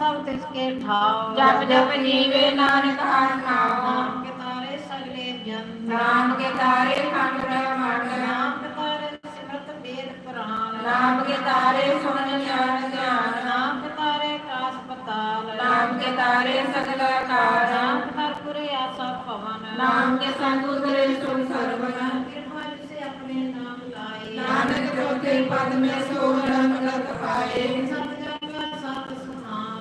ਸਭ ਤਿਸ ਕੇ ਠਾਓ ਜਪ ਜਪ ਜੀਵੇ ਨਾਨਕ ਹਰ ਨਾਮ। ਨਾਮ ਕੇ ਤਾਰੇ ਸਗਲੇ ਜਨ। ਨਾਮ ਕੇ ਤਾਰੇ ਖੰਡ ਬ੍ਰਹਮੰਡ ਨਾਮ ਕੇ ਤਾਰੇ ਸਿਮਰਤ ਵੇਦ ਪੁਰਾਣ। ਨਾਮ ਕੇ ਤਾਰੇ ਸੁਣ ਗਿਆਨ ਗਿਆਨ। ਨਾਮ ਕੇ ਤਾਰੇ ਕਾਸ ਪਤਾਲ। ਨਾਮ ਕੇ ਤਾਰੇ ਸਗਲ ਆਕਾਰ ਨਾਮ ਤਾਰੇ ਪੁਰੇ ਆਸਾ ਭਵਨ। ਨਾਮ ਕੇ ਸੰਗ ਉਤਰੇ ਸੁਣ ਸਰਵਨ ਕਿਰਪਾ ਜਿਸੇ ਆਪਣੇ ਨਾਮ ਲਾਏ। ਨਾਨਕ ਚੌਥੇ ਪਦ ਮੈਂ ਸੋ ਪਾਏ। ਸਤ ਜਗਾ ਸਤ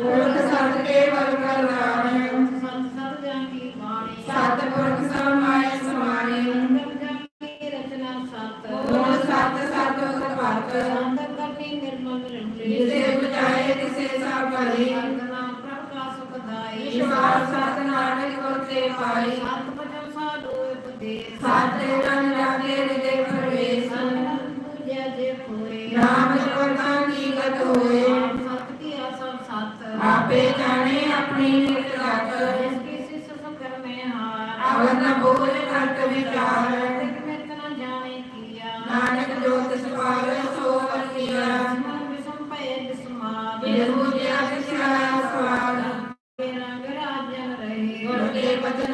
ਗੁਰਤ ਸਤ ਕੇਵਲ ਕਲਿਆਣ ਸਤ ਸਤ ਜਾਂ ਕੀ ਬਾਣੀ। ਸਤ ਪੁਰਖ ਸਮਾਏ ਸਮਾਏ ਅੰਦਰ ਜਾਂ ਕੀ ਰਚਨਾ ਸਤ। ਗੁਣ ਸਤ ਸਤ ਉਤਪਤ ਅੰਦਰ ਕਰਨੀ ਨਿਰਮਲ ਨਿਰਮਲ ਜਿਸੇ ਬੁਝਾਏ ਤਿਸੇ ਸਭ ਭਲੇ। ਨਾਮ ਪ੍ਰਭ ਕਾ ਸੁਖ ਦਾਈ ਈਸ਼ਵਰ ਸਤ ਨਾਨਕ ਹੋਤੇ ਪਾਏ। ਸਤ ਭਜਨ ਸਾਧੂ ਉਪਦੇਸ਼।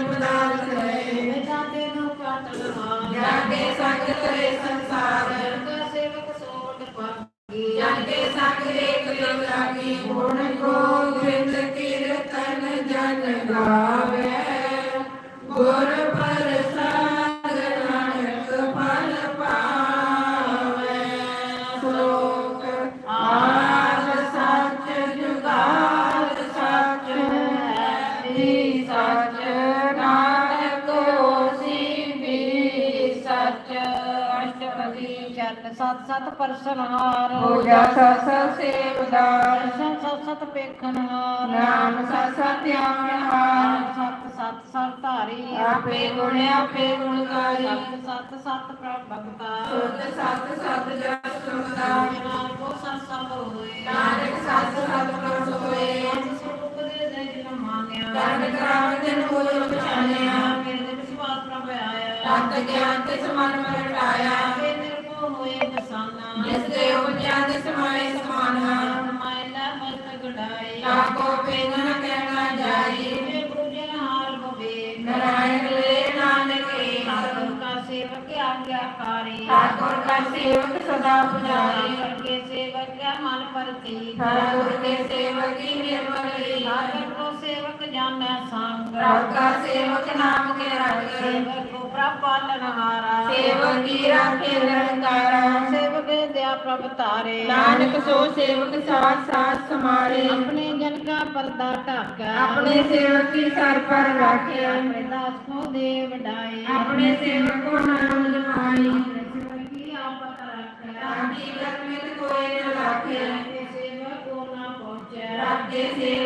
ਪਦਾਰਥ ਰਹੇ ਵੇਦਾਂ ਤੇ ਨੂੰ ਕਾਟ ਲਹਾ ਜਾਗੇ ਸੰਗ ਕਰੇ ਸੰਸਾਰ। ਚਰਨ ਸਤ ਸਤ ਪਰਸਨ ਹਾਰ ਹੋ ਜਾ ਸਸ ਸੇਵਦਾਰ ਦਰਸ਼ਨ ਸਤ ਸਤ ਵੇਖਣ ਹਾਰ ਨਾਮ ਸਸ ਧਿਆਨ ਹਾਰ ਸਤ ਸਤ ਸਰ ਧਾਰੀ ਆਪੇ ਗੁਣ ਆਪੇ ਗੁਣਕਾਰੀ ਸਤ ਸਤ ਸਤ ਪ੍ਰਭ ਭਗਤਾ ਸੁਧ ਸਤ ਸਤ ਜਸ ਸੁਣਦਾ ਨਾਮ ਕੋ ਸਤ ਸਭ ਹੋਏ ਨਾਨਕ ਸਤ ਸਤ ਪ੍ਰਭ ਹੋਏ ਸਤ ਸਰੂਪ ਦੇ ਦੇ ਜਿਨ ਮੰਨਿਆ ਤਨ ਕਰਾਵ ਦਿਨ ਹੋਇ ਪਛਾਨਿਆ ਮੇਰੇ ਦੇ ਵਿਸ਼ਵਾਸ ਪ੍ਰਭ ਆਇਆ ਤਤ ਗਿਆਨ ਤਿਸ ਮਨ ਮਰਟਾਇਆ ਤੇ ਹੋਏ ਨਿਸ਼ਾਨਾ। ਜਿਸ ਦੇ ਉਪਜਾ ਤਿਸ ਮਾਏ ਸਮਾਨਾ ਮਾਇਲਾ ਮਤ ਗੜਾਈ ਤਾਕੋ ਪੇਨ ਨ ਕਹਿਣਾ ਜਾਈ ਜਿਵੇਂ ਗੁਰੂ ਜਨ ਹਾਰ ਬਵੇ ਨਾਰਾਇਣ ਲੈ ਨਾਨਕ ਏਕ ਠਾਕੁਰ ਕਾ ਸੇਵਕ ਸੇਵਕ ਸਦਾ ਪੁਜਾਰੀ। ਠਾਕੁਰ ਕੇ ਸੇਵਕ ਕਾ ਮਨ ਪ੍ਰਤੀਕ ਠਾਕੁਰ ਕੇ ਸੇਵਕੀ ਨਿਰਮਲੀ ਠਾਕੁਰ ਕੋ ਸੇਵਕ ਜਾਣੈ ਸੰਗ। ਪ੍ਰਭ ਕਾ ਸੇਵਕ ਨਾਮ ਕੇ ਰੰਗ ਸੇਵਕ ਕੋ ਪ੍ਰਭ ਪਾਲਨਹਾਰਾ ਸੇਵਕ ਕੀ ਰਾਖੇ ਨਿਰੰਕਾਰਾ। ਸੇਵਕ ਦਿਆ ਪ੍ਰਭ ਤਾਰੇ ਨਾਨਕ ਸੋ ਸੇਵਕ ਸਾਥ ਸਾਥ ਸਮਾਰੇ। ਆਪਣੇ ਜਨ ਕਾ ਪਰਦਾ ਢਾਕਾ। ਆਪਣੇ ਸੇਵਕ ਦੇ ਸੇਵਕ ਸੇਵਕ ਕੀ ਆਪਤ ਰੱਖੈ ਤਾਕੀ ਲਖਮਿਤ ਕੋਈ ਨ ਲਾਖੇ ਤੇ ਸੇਵਕ ਕੋ ਨਾ ਪਹੁੰਚੈ ਰੱਬ ਦੇ ਸੇਵਕ ਉਚਤੇ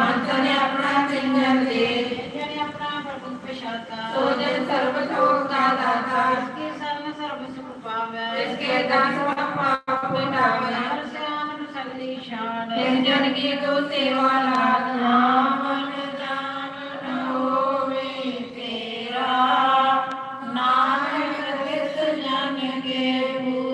ਮਨ ਤਨ ਆਪਣਾ ਤਿੰਜਨ ਦੇ ਜਨ ਆਪਣਾ ਪ੍ਰਭੂ ਪਛਾਤਾ ਸੋ ਜਨ ਸਰਬ ਥੋਕ ਦਾ ਦਾਤਾ। ਕੇ ਸਰਨ ਸਰਬ ਸੁਖ ਪਾਵੈ। ਇਸਕੇ ਦਾਸ ਪਾਪ ਮਿਟਾਵੇ ਹਰ ਸਿਆਨ ਸਗਲੀ ਸ਼ਾਨ। ਤਿਸ ਜਨ ਕੀ ਤੋ ਸੇਵਾ ਲਾਗ।